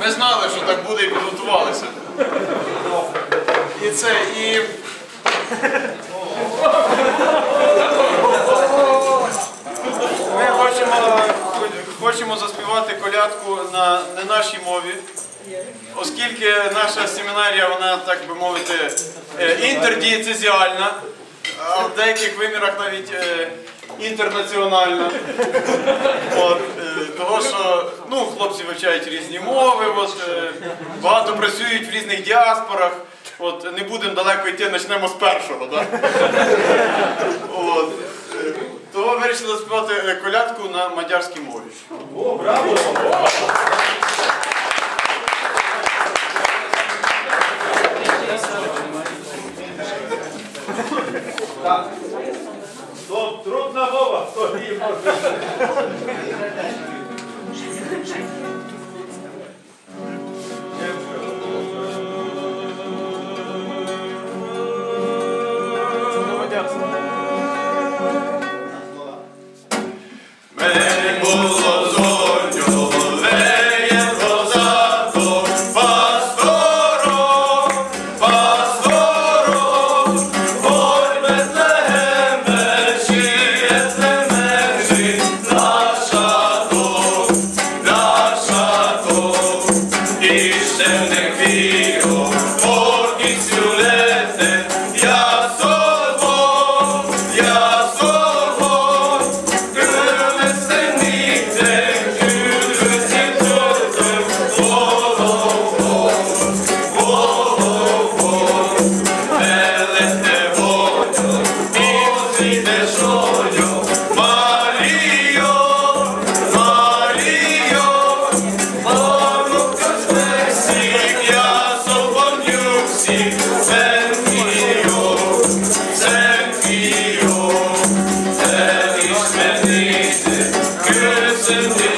Ми знали, що так буде і підготувалися. І це, і. Ми хочемо, хочемо заспівати колядку на не нашій мові, оскільки наша семінарія, вона, так би мовити, е, інтердієцезіальна, а в деяких вимірах навіть е, інтернаціональна. От, е, того, що ну, хлопці вивчають різні мови, от, е, багато працюють в різних діаспорах. От, не будемо далеко йти, почнемо з першого. Да? От, е, того вирішили співати е, колядку на мадярській мові. То трудна мова, то її може. Listen to